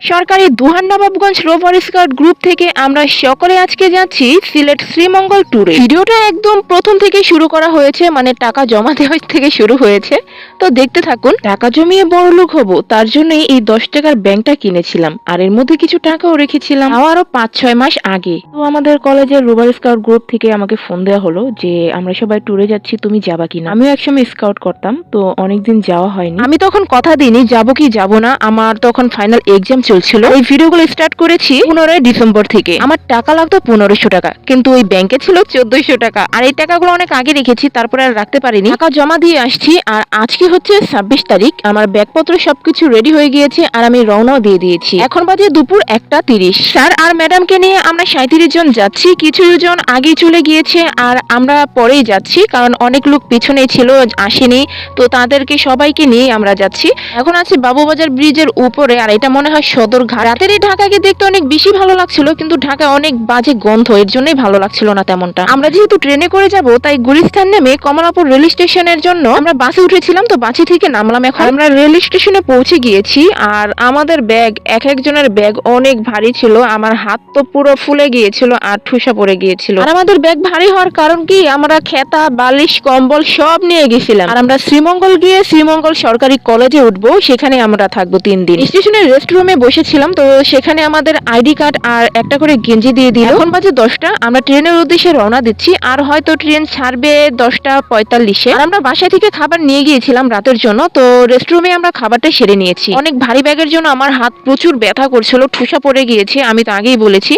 সরকারি Duhan Nawabganj rover scout group থেকে আমরা সকলে আজকে যাচ্ছি সিলেট শ্রীমঙ্গল ট্যুরে। ভিডিওটা একদম প্রথম থেকে শুরু করা হয়েছে মানে টাকা জমা দেওয়া থেকে শুরু হয়েছে। তো দেখতে থাকুন, টাকা জমিয়ে বড় লোক হব, তার জন্যই এই দশ টাকার ব্যাংকটা কিনেছিলাম। আর এর মধ্যে কিছু টাকাও রেখেছিলাম। আরও পাঁচ, ছয় মাস আগে। তো আমাদের কলেজের রোভার স্কাউট গ্রুপ থেকে আমাকে ফোন দেওয়া হলো যে, আমরা সবাই ট্যুরে যাচ্ছি, তুমি যাবা কিনা? আমিও একসময় স্কাউট করতাম, তো অনেকদিন যাওয়া হয়নি। আমি তখন কথা দিইনি, যাব কি যাব না, আমার তখন ফাইনাল এক্সাম চলছিল। এই ভিডিওগুলো স্টার্ট করেছি পনেরোই ডিসেম্বর থেকে। আমার টাকা লাগতো পনেরোশো টাকা, কিন্তু ওই ব্যাংকে ছিল চোদ্দশো টাকা। আর এই টাকাগুলো অনেক আগে রেখেছি, তারপরে আর রাখতে পারিনি। টাকা জমা দিয়ে আসছি, আর আজকে হচ্ছে ছাব্বিশ তারিখ। আমার ব্যাগপত্র সবকিছু রেডি হয়ে গিয়েছে, আর আমি রওনাও দিয়ে দিয়েছি। এখন বাজে দুপুর একটা তিরিশ। স্যার আর ম্যাডামকে নিয়ে আমরা সাঁত্রিশ জন যাচ্ছি। কিছু জন আগে চলে গিয়েছে, আর আমরা পরেই যাচ্ছি, কারণ অনেক লোক পিছনে ছিল, আসেনি। তো তাদেরকে সবাইকে নিয়ে আমরা যাচ্ছি। এখন আছি বাবুবাজার ব্রিজের উপরে, আর এটা মনে হয় সদরঘাট রাতের এই ঢাকাকে দেখতে অনেক বেশি ভালো লাগছিল, কিন্তু ঢাকা অনেক বাজে গন্ধ, এর জন্যই ভালো লাগছিল না তেমনটা। আমরা যেহেতু ট্রেনে করে যাব, তাই গুলিস্তান নেমে কমলাপুর রেল স্টেশনের জন্য আমরা বাসে উঠেছিলাম, তো বাসি থেকে নামলাম এখন। আমরা রেল স্টেশনে পৌঁছে গিয়েছি, আর আমাদের ব্যাগ, এক একজনের ব্যাগ অনেক ভারী ছিল। আমার হাত তো পুরো ফুলে গিয়েছিল আর ঠুসা পড়ে গিয়েছিল। আর আমাদের ব্যাগ ভারী হওয়ার কারণ কি? আমরা খেতা, বালিশ, কম্বল সব নিয়ে গেছিলাম। আর আমরা শ্রীমঙ্গল গিয়ে শ্রীমঙ্গল সরকারি কলেজে উঠবো, সেখানে আমরা থাকব তিন দিন। স্টেশনের রেস্ট রুমে বসেছিলাম, তো সেখানে আমাদের আইডি কার্ড আর একটা করে গেঞ্জি দিয়ে দিল। এখন বাজে দশটা, আমরা ট্রেনের উদ্দেশ্যে রওনা দিচ্ছি, আর হয়তো ট্রেন ছাড়বে দশটা পঁয়তাল্লিশে। আর আমরা বাসা থেকে খাবার নিয়ে গিয়েছিলাম রাতের জন্য, তো রেস্ট রুমে আমরা খাবারটা সেরে নিয়েছি। অনেক ভারী ব্যাগের জন্য আমার হাত প্রচুর ব্যথা করছিল, ঠুসা পড়ে গিয়েছে, আমি তো আগেই বলেছি।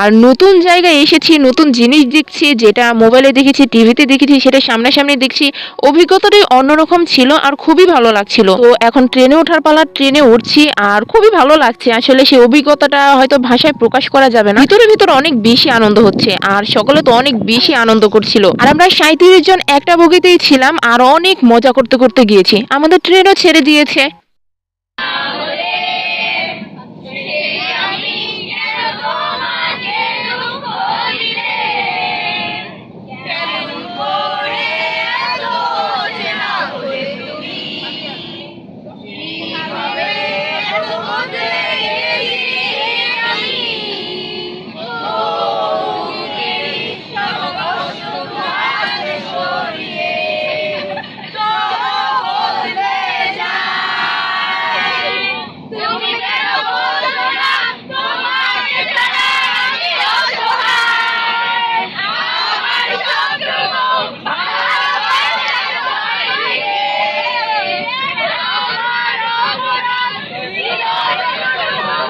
আর নতুন জায়গায় এসেছি, নতুন জিনিস দেখছি, যেটা মোবাইলে দেখেছি, টিভিতে দেখেছি, সেটা সামনাসামনি দেখছি, অভিজ্ঞতাটাই অন্যরকম ছিল আর খুবই ভালো লাগছিল। তো এখন ট্রেনে ওঠার পালা, ট্রেনে উঠছি, আর খুবই ভালো লাগছে। আসলে সেই অভিজ্ঞতাটা হয়তো ভাষায় প্রকাশ করা যাবে না। ভিতরে ভিতরে অনেক বেশি আনন্দ হচ্ছে। আর সকলে তো অনেক বেশি আনন্দ করছিল। আর আমরা সাঁত্রিশ জন একটা বগিতেই ছিলাম আর অনেক মজা করতে করতে গিয়েছি। আমাদের ট্রেনও ছেড়ে দিয়েছে।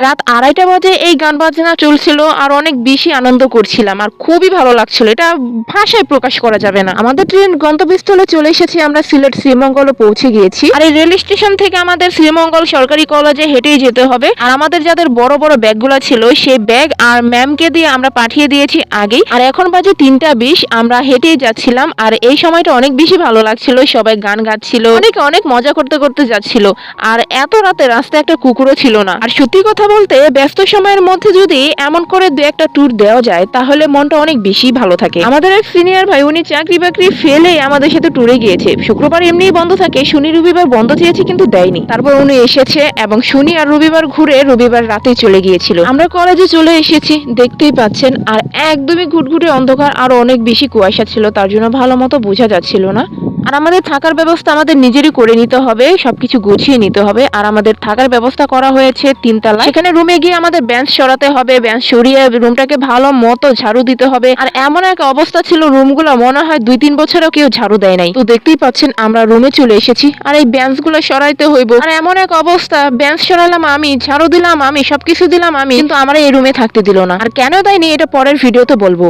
রাত আড়াইটা বাজে এই গান বাজনা চলছিল আর অনেক বেশি আনন্দ করছিলাম আর খুবই ভালো লাগছিল। এটা ভাষায় প্রকাশ করা যাবে না। আমাদের ট্রেন গন্তব্যস্থলে চলে এসেছি, আমরা সিলেট শ্রীমঙ্গলে পৌঁছে গিয়েছি। আর এই রেল স্টেশন থেকে আমাদের শ্রীমঙ্গল সরকারি কলেজে হেঁটেই যেতে হবে। আর আমাদের যাদের বড় বড় ব্যাগগুলো ছিল, সেই ব্যাগ আর ম্যামকে দিয়ে আমরা পাঠিয়ে দিয়েছি আগেই। আর এখন বাজে তিনটা বিশ, আমরা হেঁটেই যাচ্ছিলাম। আর এই সময়টা অনেক বেশি ভালো লাগছিল, সবাই গান গাচ্ছিল, অনেকে অনেক মজা করতে করতে যাচ্ছিল। আর এত রাতে রাস্তায় একটা কুকুরও ছিল না। আর সত্যি কথা বলতে ব্যস্ত সময়ের মধ্যে যদি এমন করে দু একটা ট্যুর দেওয়া যায়, তাহলে মনটা অনেক বেশি ভালো থাকে। আমাদের এক সিনিয়র ভাই, উনি চাকরি বাকরি ফেলে আমাদের সাথে ট্যুরে গিয়েছে। শুক্রবার এমনিই বন্ধ থাকে, শনি, রবিবার বন্ধ চেয়েছে কিন্তু দেয়নি। তারপর উনি এসেছে এবং শনি আর রবিবার ঘুরে রবিবার রাতে চলে গিয়েছিল। আমরা কলেজে চলে এসেছি, দেখতেই পাচ্ছেন, আর একদমই ঘুটঘুটে অন্ধকার, আর অনেক বেশি কুয়াশা ছিল, তার জন্য ভালো মতো বোঝা যাচ্ছিল না। আর আমাদের থাকার ব্যবস্থা আমাদের নিজেরই করে নিতে হবে, সবকিছু গুছিয়ে নিতে হবে। আর আমাদের থাকার ব্যবস্থা করা হয়েছে তিনতলা সেখানে রুমে গিয়ে আমাদের বেঞ্চ সরাতে হবে বেঞ্চ সরিয়ে রুমটাকে ভালো মতো ঝাড়ু দিতে হবে। আর এমন এক অবস্থা ছিল রুমগুলো মনে হয় দুই তিন বছরেও কেউ ঝাড়ু দেয় নাই। তো দেখতেই পাচ্ছেন আমরা রুমে চলে এসেছি, আর এই বেঞ্চগুলো সরাইতে হইব। আর এমন এক অবস্থা বেঞ্চ সরালাম আমি, ঝাড়ু দিলাম আমি, সবকিছু দিলাম আমি, কিন্তু আমরা এই রুমে থাকতে দিল না। আর কেন দেয়নি, এটা পরের ভিডিওতে বলব।